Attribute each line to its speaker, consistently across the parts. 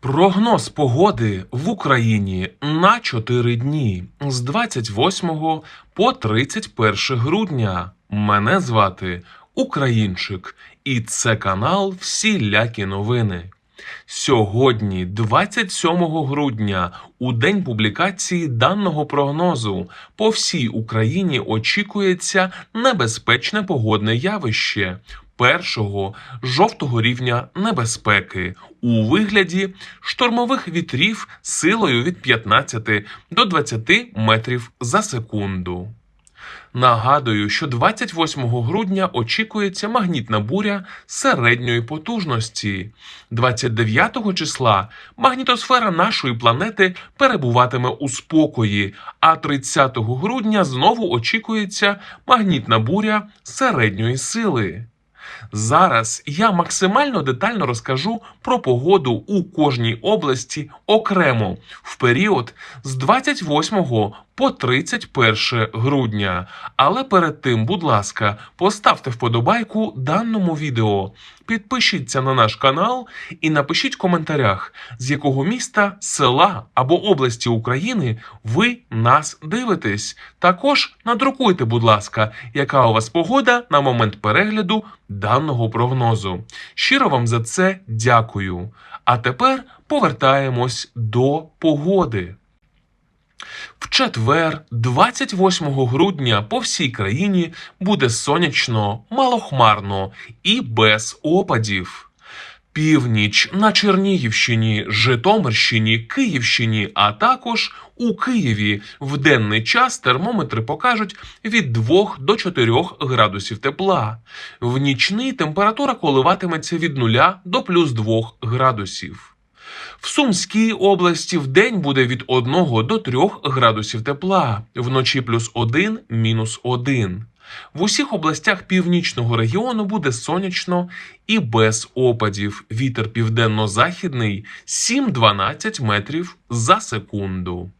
Speaker 1: Прогноз погоди в Україні на 4 дні з 28 по 31 грудня. Мене звати Українчик, і це канал Всілякі новини. Сьогодні, 27 грудня, у день публікації даного прогнозу, по всій Україні очікується небезпечне погодне явище першого жовтого рівня небезпеки у вигляді штормових вітрів силою від 15 до 20 метрів за секунду. Нагадую, що 28 грудня очікується магнітна буря середньої потужності. 29 числа магнітосфера нашої планети перебуватиме у спокої, а 30 грудня знову очікується магнітна буря середньої сили. Зараз я максимально детально розкажу про погоду у кожній області окремо в період з 28 по 31 грудня. Але перед тим, будь ласка, поставте вподобайку даному відео, підпишіться на наш канал і напишіть в коментарях, з якого міста, села або області України ви нас дивитесь. Також надрукуйте, будь ласка, яка у вас погода на момент перегляду даного прогнозу. Щиро вам за це дякую. А тепер повертаємось до погоди. В четвер, 28 грудня, по всій країні буде сонячно, малохмарно і без опадів. Північ на Чернігівщині, Житомирщині, Київщині, а також у Києві в денний час термометри покажуть від 2 до 4 градусів тепла. В нічний температура коливатиметься від 0 до плюс 2 градусів. В Сумській області в день буде від 1 до 3 градусів тепла, вночі плюс 1, мінус 1. В усіх областях північного регіону буде сонячно і без опадів. Вітер південно-західний 7-12 метрів за секунду.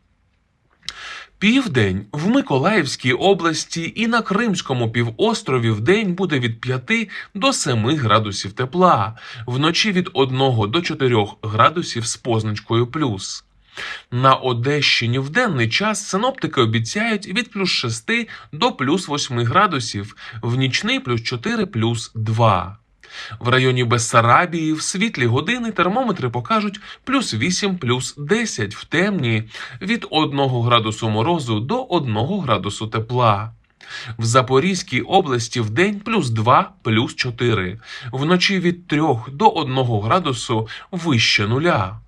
Speaker 1: Південь в Миколаївській області і на Кримському півострові в день буде від 5 до 7 градусів тепла, вночі від 1 до 4 градусів з позначкою плюс. На Одещині в денний час синоптики обіцяють від плюс 6 до плюс 8 градусів, в нічний плюс 4 плюс 2. В районі Бессарабії в світлі години термометри покажуть плюс 8 плюс 10 в темні від 1 градусу морозу до 1 градусу тепла. В Запорізькій області в день плюс 2 плюс 4, вночі від 3 до 1 градусу вище нуля.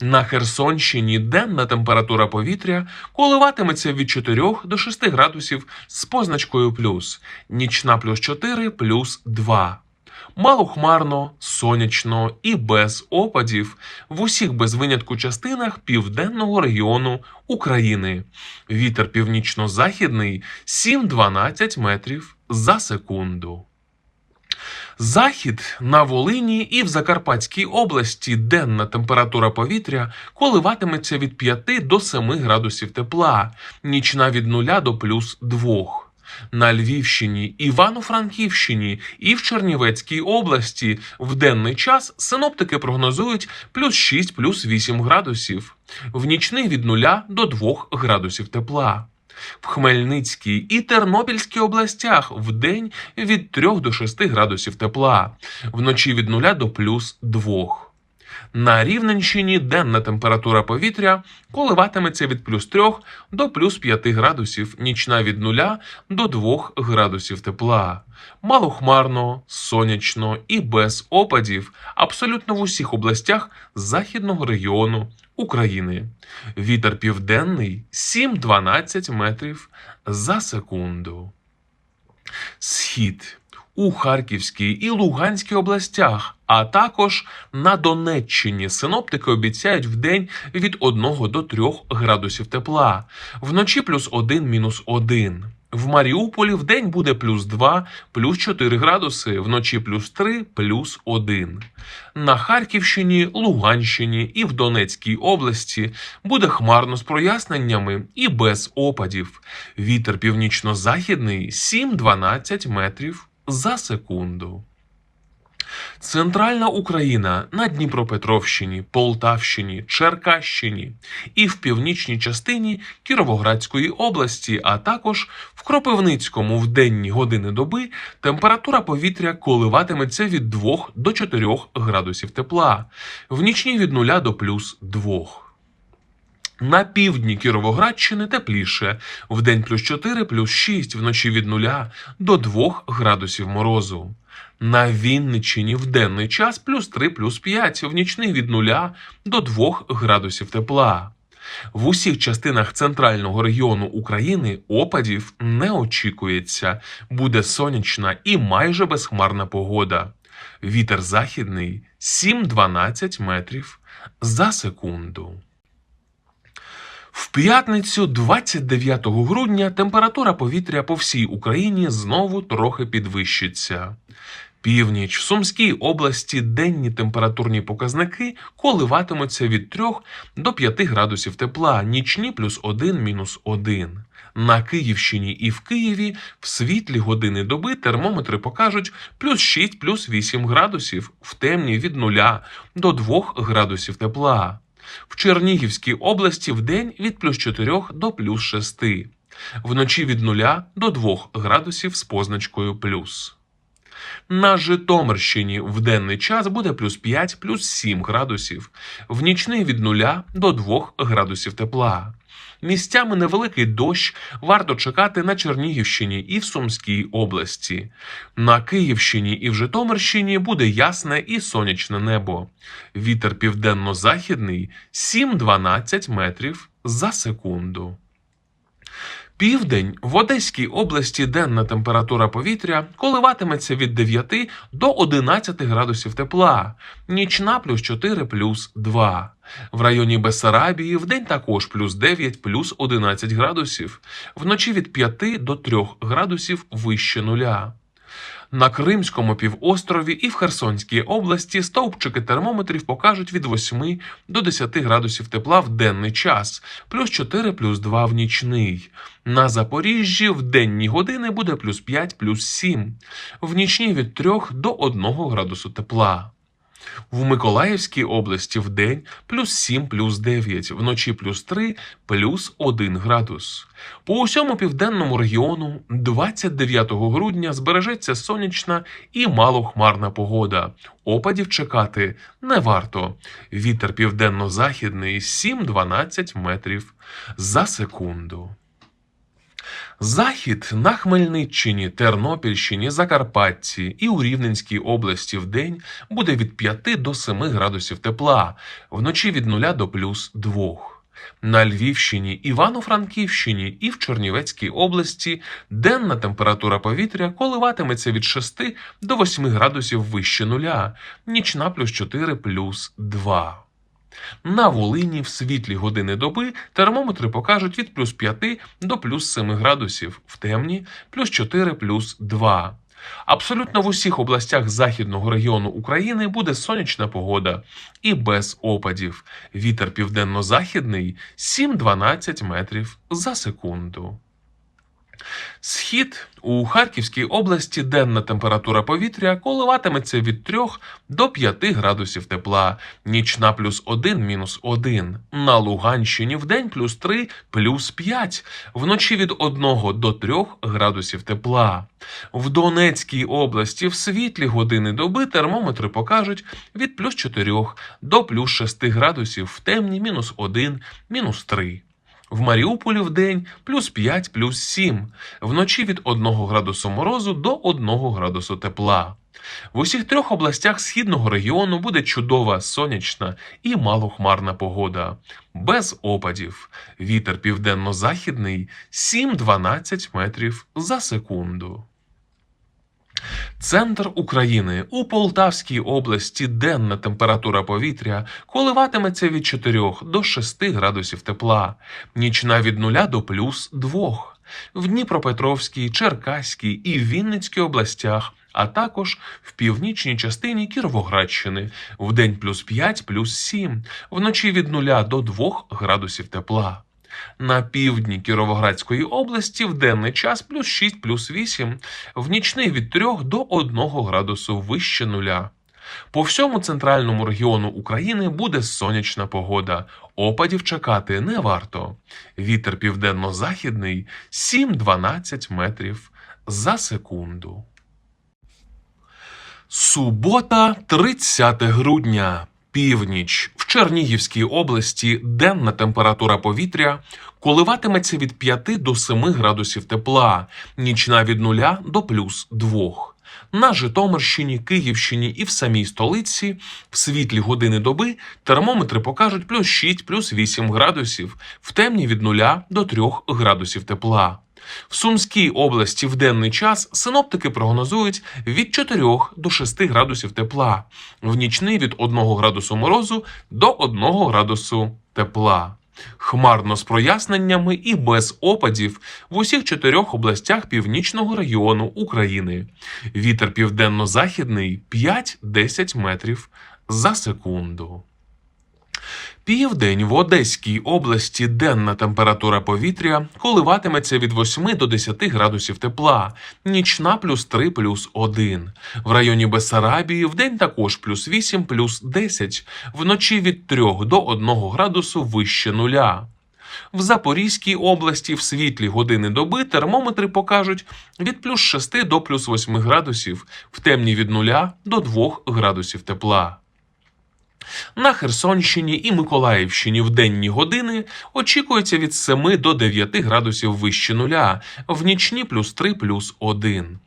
Speaker 1: На Херсонщині денна температура повітря коливатиметься від 4 до 6 градусів з позначкою плюс, нічна плюс 4 плюс 2. Малохмарно, сонячно і без опадів в усіх без винятку частинах південного регіону України. Вітер північно-західний 7-12 метрів за секунду. Захід на Волині і в Закарпатській області денна температура повітря коливатиметься від 5 до 7 градусів тепла, нічна від 0 до плюс 2. На Львівщині, Івано-Франківщині і в Чернівецькій області в денний час синоптики прогнозують плюс 6 плюс 8 градусів, в нічний від 0 до 2 градусів тепла. В Хмельницькій і Тернопільській областях в день від 3 до 6 градусів тепла, вночі від 0 до плюс 2. На Рівненщині денна температура повітря коливатиметься від плюс 3 до плюс 5 градусів, нічна від 0 до 2 градусів тепла. Малохмарно, сонячно і без опадів абсолютно в усіх областях західного регіону України. Вітер південний 7-12 метрів за секунду. Схід у Харківській і Луганській областях, а також на Донеччині синоптики обіцяють в день від 1 до 3 градусів тепла, вночі плюс 1 мінус 1. В Маріуполі в день буде плюс 2, плюс 4 градуси, вночі плюс 3, плюс 1. На Харківщині, Луганщині і в Донецькій області буде хмарно з проясненнями і без опадів. Вітер північно-західний 7-12 метрів за секунду. Центральна Україна на Дніпропетровщині, Полтавщині, Черкащині і в північній частині Кіровоградської області, а також в Кропивницькому в денні години доби температура повітря коливатиметься від 2 до 4 градусів тепла, в нічні від 0 до плюс 2. На півдні Кіровоградщини тепліше, вдень плюс 4, плюс 6, вночі від 0 до 2 градусів морозу. На Вінниччині в денний час плюс 3, плюс 5, в нічний від 0 до 2 градусів тепла. В усіх частинах центрального регіону України опадів не очікується. Буде сонячна і майже безхмарна погода. Вітер західний 7-12 метрів за секунду. В п'ятницю, 29 грудня, температура повітря по всій Україні знову трохи підвищиться. Північ в Сумській області денні температурні показники коливатимуться від 3 до 5 градусів тепла, нічні плюс 1 мінус 1. На Київщині і в Києві в світлі години доби термометри покажуть плюс 6 плюс 8 градусів, в темні від 0 до 2 градусів тепла. В Чернігівській області в день від плюс 4 до плюс 6. Вночі від 0 до 2 градусів з позначкою плюс. На Житомирщині в денний час буде плюс 5 плюс 7 градусів, в нічний від 0 до 2 градусів тепла. Місцями невеликий дощ варто чекати на Чернігівщині і в Сумській області. На Київщині і в Житомирщині буде ясне і сонячне небо. Вітер південно-західний 7-12 метрів за секунду. Південь в Одеській області денна температура повітря коливатиметься від 9 до 11 градусів тепла, нічна плюс 4 плюс 2. В районі Бессарабії день також плюс 9 плюс 11 градусів, вночі від 5 до 3 градусів вище нуля. На Кримському півострові і в Херсонській області стовпчики термометрів покажуть від 8 до 10 градусів тепла в денний час, плюс 4 плюс 2 в нічний. На Запоріжжі в денні години буде плюс 5 плюс 7, в нічні від 3 до 1 градусу тепла. В Миколаївській області в день плюс 7 плюс 9, вночі плюс 3 плюс 1 градус. По усьому південному регіону 29 грудня збережеться сонячна і малохмарна погода. Опадів чекати не варто. Вітер південно-західний 7-12 метрів за секунду. Захід на Хмельниччині, Тернопільщині, Закарпатті і у Рівненській області в день буде від 5 до 7 градусів тепла, вночі від 0 до плюс 2. На Львівщині, Івано-Франківщині і в Чернівецькій області денна температура повітря коливатиметься від 6 до 8 градусів вище нуля, нічна плюс 4 плюс 2. На Волині в світлі години доби термометри покажуть від плюс 5 до плюс 7 градусів, в темні плюс 4 плюс 2. Абсолютно в усіх областях західного регіону України буде сонячна погода і без опадів. Вітер південно-західний 7-12 метрів за секунду. Схід у Харківській області денна температура повітря коливатиметься від 3 до 5 градусів тепла, нічна плюс 1 мінус 1. На Луганщині вдень плюс 3 плюс 5, вночі від 1 до 3 градусів тепла. В Донецькій області в світлі години доби термометри покажуть від плюс 4 до плюс 6 градусів, в темні мінус 1, мінус 3. В Маріуполі в день плюс 5 плюс 7, вночі від 1 градусу морозу до 1 градусу тепла. В усіх трьох областях східного регіону буде чудова сонячна і малохмарна погода, без опадів. Вітер південно-західний 7-12 метрів за секунду. Центр України у Полтавській області денна температура повітря коливатиметься від 4 до 6 градусів тепла, нічна від 0 до плюс 2. В Дніпропетровській, Черкаській і Вінницькій областях, а також в північній частині Кіровоградщини, в день плюс 5 плюс 7, вночі від 0 до 2 градусів тепла. На півдні Кіровоградської області в денний час плюс 6 плюс 8, в нічний від 3 до 1 градусу вище нуля. По всьому центральному регіону України буде сонячна погода. Опадів чекати не варто. Вітер південно-західний 7-12 метрів за секунду. Субота, 30 грудня. Північ в Чернігівській області денна температура повітря коливатиметься від 5 до 7 градусів тепла, нічна від 0 до плюс 2. На Житомирщині, Київщині і в самій столиці в світлі години доби термометри покажуть плюс 6, плюс 8 градусів, в темні від 0 до 3 градусів тепла. В Сумській області в денний час синоптики прогнозують від 4 до 6 градусів тепла, в нічний від 1 градусу морозу до 1 градусу тепла. Хмарно з проясненнями і без опадів в усіх чотирьох областях північного регіону України. Вітер південно-західний 5-10 метрів за секунду. Південь в Одеській області денна температура повітря коливатиметься від 8 до 10 градусів тепла, нічна плюс 3 плюс 1. В районі Бессарабії вдень також плюс 8 плюс 10, вночі від 3 до 1 градусу вище нуля. В Запорізькій області в світлі години доби термометри покажуть від плюс 6 до плюс 8 градусів, в темні від 0 до 2 градусів тепла. На Херсонщині і Миколаївщині в денні години очікується від 7 до 9 градусів вище нуля, в нічні плюс 3 плюс 1.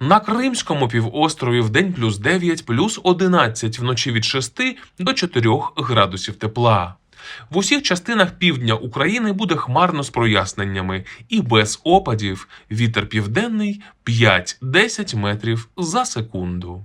Speaker 1: На Кримському півострові в день плюс 9 плюс 11, вночі від 6 до 4 градусів тепла. В усіх частинах півдня України буде хмарно з проясненнями і без опадів вітер південний 5-10 метрів за секунду.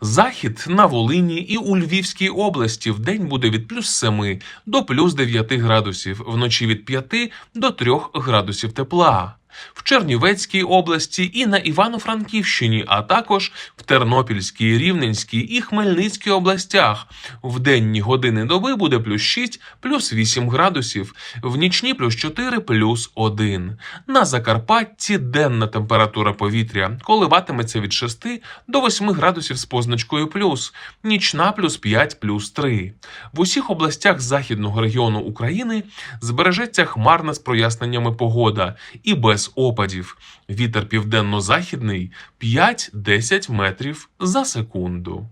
Speaker 1: Захід на Волині і у Львівській області в день буде від плюс 7 до плюс 9 градусів, вночі від 5 до 3 градусів тепла. В Чернівецькій області і на Івано-Франківщині, а також в Тернопільській, Рівненській і Хмельницькій областях. В денні години доби буде плюс 6, плюс 8 градусів, в нічні плюс 4, плюс 1. На Закарпатті денна температура повітря коливатиметься від 6 до 8 градусів з позначкою плюс, нічна плюс 5, плюс 3. В усіх областях західного регіону України збережеться хмарна з проясненнями погода і без опадів. Вітер південно-західний 5-10 метрів за секунду.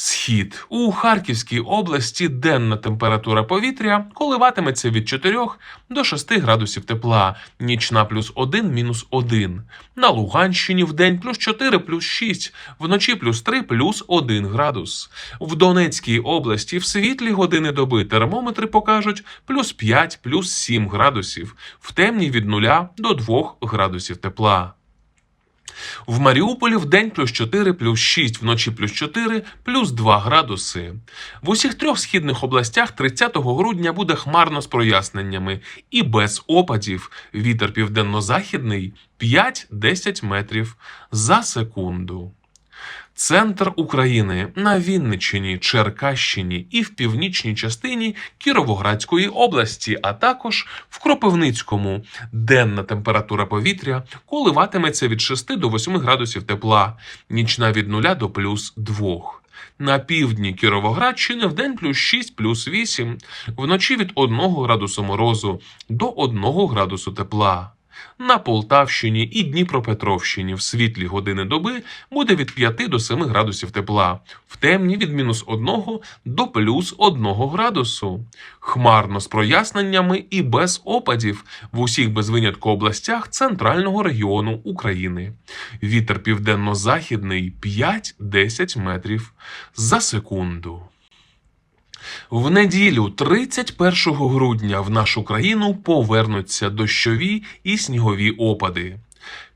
Speaker 1: Схід у Харківській області денна температура повітря коливатиметься від 4 до 6 градусів тепла, нічна плюс 1 мінус 1. На Луганщині в день плюс 4 плюс 6, вночі плюс 3 плюс 1 градус. В Донецькій області в світлі години доби термометри покажуть плюс 5 плюс 7 градусів, в темні від 0 до 2 градусів тепла. В Маріуполі в день плюс 4, плюс 6, вночі плюс 4, плюс 2 градуси. В усіх трьох східних областях 30 грудня буде хмарно з проясненнями і без опадів. Вітер південно-західний 5-10 метрів за секунду. Центр України на Вінниччині, Черкащині і в північній частині Кіровоградської області, а також в Кропивницькому. Денна температура повітря коливатиметься від 6 до 8 градусів тепла, нічна від 0 до плюс 2. На півдні Кіровоградщини в день плюс 6, плюс 8, вночі від 1 градусу морозу до 1 градусу тепла. На Полтавщині і Дніпропетровщині в світлі години доби буде від 5 до 7 градусів тепла, в темні від мінус 1 до плюс 1 градусу. Хмарно з проясненнями і без опадів в усіх без винятку областях центрального регіону України. Вітер південно-західний 5-10 метрів за секунду. В неділю, 31 грудня, в нашу країну повернуться дощові і снігові опади.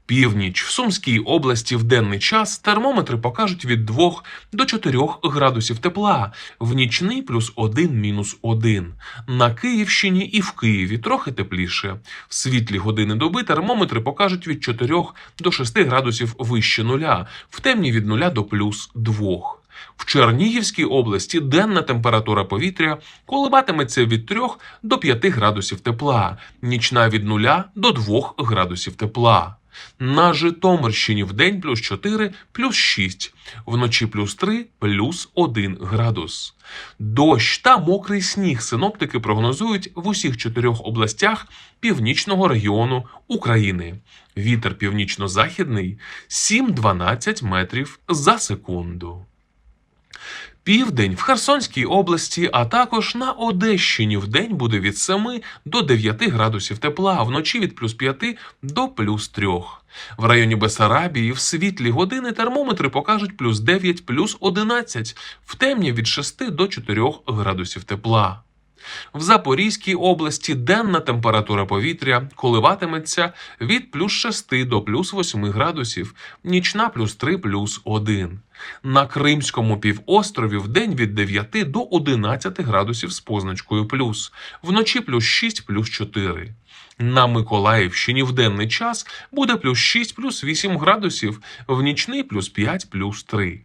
Speaker 1: Північ в Сумській області в денний час термометри покажуть від 2 до 4 градусів тепла, в нічний плюс 1 мінус 1. На Київщині і в Києві трохи тепліше. В світлі години доби термометри покажуть від 4 до 6 градусів вище нуля, в темні від 0 до плюс 2. В Чернігівській області денна температура повітря коливатиметься від 3 до 5 градусів тепла, нічна від 0 до 2 градусів тепла. На Житомирщині в день плюс 4, плюс 6, вночі плюс 3, плюс 1 градус. Дощ та мокрий сніг синоптики прогнозують в усіх чотирьох областях північного регіону України. Вітер північно-західний 7-12 метрів за секунду. Південь в Херсонській області, а також на Одещині в день буде від 7 до 9 градусів тепла, а вночі від плюс 5 до плюс 3. В районі Бесарабії в світлі години термометри покажуть плюс 9, плюс 11, в темні від 6 до 4 градусів тепла. В Запорізькій області денна температура повітря коливатиметься від плюс 6 до плюс 8 градусів, нічна плюс 3 плюс 1. На Кримському півострові в день від 9 до 11 градусів з позначкою плюс, вночі плюс 6 плюс 4. На Миколаївщині в денний час буде плюс 6 плюс 8 градусів, в нічний плюс 5 плюс 3.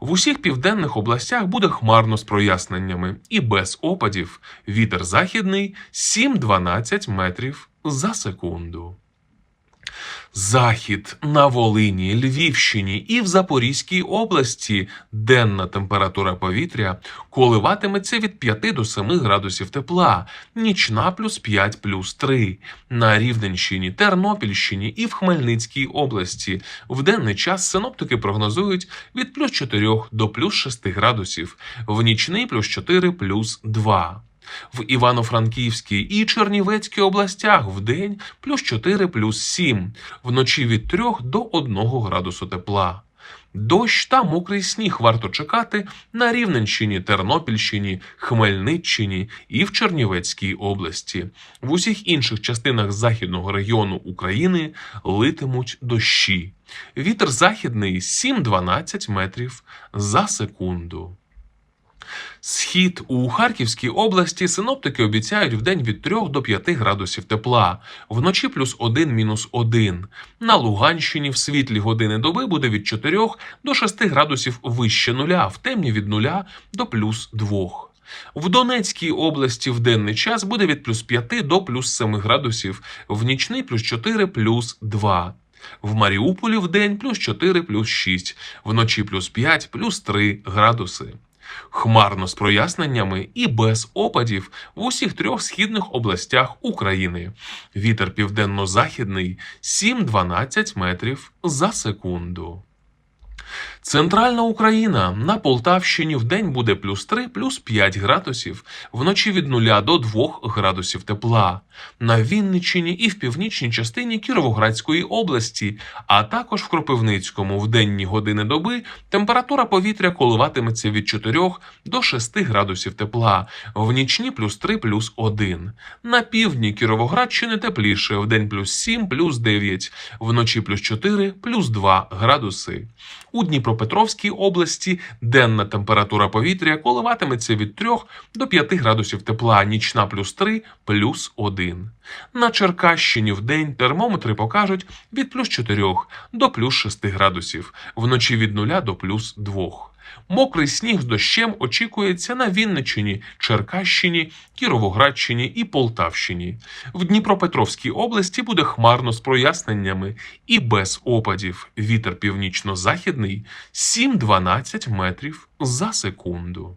Speaker 1: В усіх південних областях буде хмарно з проясненнями і без опадів. Вітер західний 7-12 метрів за секунду. Захід на Волині, Львівщині і в Запорізькій області денна температура повітря коливатиметься від 5 до 7 градусів тепла, нічна плюс 5 плюс 3. На Рівненщині, Тернопільщині і в Хмельницькій області в денний час синоптики прогнозують від плюс 4 до плюс 6 градусів, в нічний плюс 4 плюс 2. В Івано-Франківській і Чернівецькій областях в день плюс 4 плюс 7, вночі від 3 до 1 градусу тепла. Дощ та мокрий сніг варто чекати на Рівненщині, Тернопільщині, Хмельниччині і в Чернівецькій області. В усіх інших частинах західного регіону України литимуть дощі. Вітер західний 7-12 метрів за секунду. Схід у Харківській області синоптики обіцяють в день від 3 до 5 градусів тепла, вночі плюс 1 мінус 1. На Луганщині в світлі години доби буде від 4 до 6 градусів вище нуля, в темні від 0 до плюс 2. В Донецькій області в денний час буде від плюс 5 до плюс 7 градусів, в нічний плюс 4 плюс 2. В Маріуполі в день плюс 4 плюс 6, вночі плюс 5 плюс 3 градуси. Хмарно з проясненнями і без опадів в усіх трьох східних областях України. Вітер південно-західний 7-12 метрів за секунду. Центральна Україна на Полтавщині в день буде плюс 3, плюс 5 градусів, вночі від 0 до 2 градусів тепла. На Вінниччині і в північній частині Кіровоградської області, а також в Кропивницькому в денні години доби температура повітря коливатиметься від 4 до 6 градусів тепла, в нічні плюс 3, плюс 1. На півдні Кіровоградщини тепліше, в день плюс 7, плюс 9, вночі плюс 4, плюс 2 градуси. У Дніпропетровській області денна температура повітря коливатиметься від 3 до 5 градусів тепла, нічна плюс 3, плюс 1. На Черкащині в день термометри покажуть від плюс 4 до плюс 6 градусів, вночі від 0 до плюс 2. Мокрий сніг з дощем очікується на Вінничині, Черкащині, Кіровоградщині і Полтавщині. В Дніпропетровській області буде хмарно з проясненнями і без опадів. Вітер північно-західний 7-12 метрів за секунду.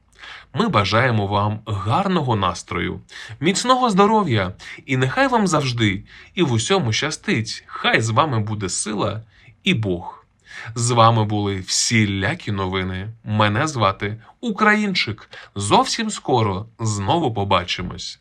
Speaker 1: Ми бажаємо вам гарного настрою, міцного здоров'я, і нехай вам завжди і в усьому щастить. Хай з вами буде сила і Бог. З вами були всілякі новини. Мене звати Українчик. Зовсім скоро знову побачимось.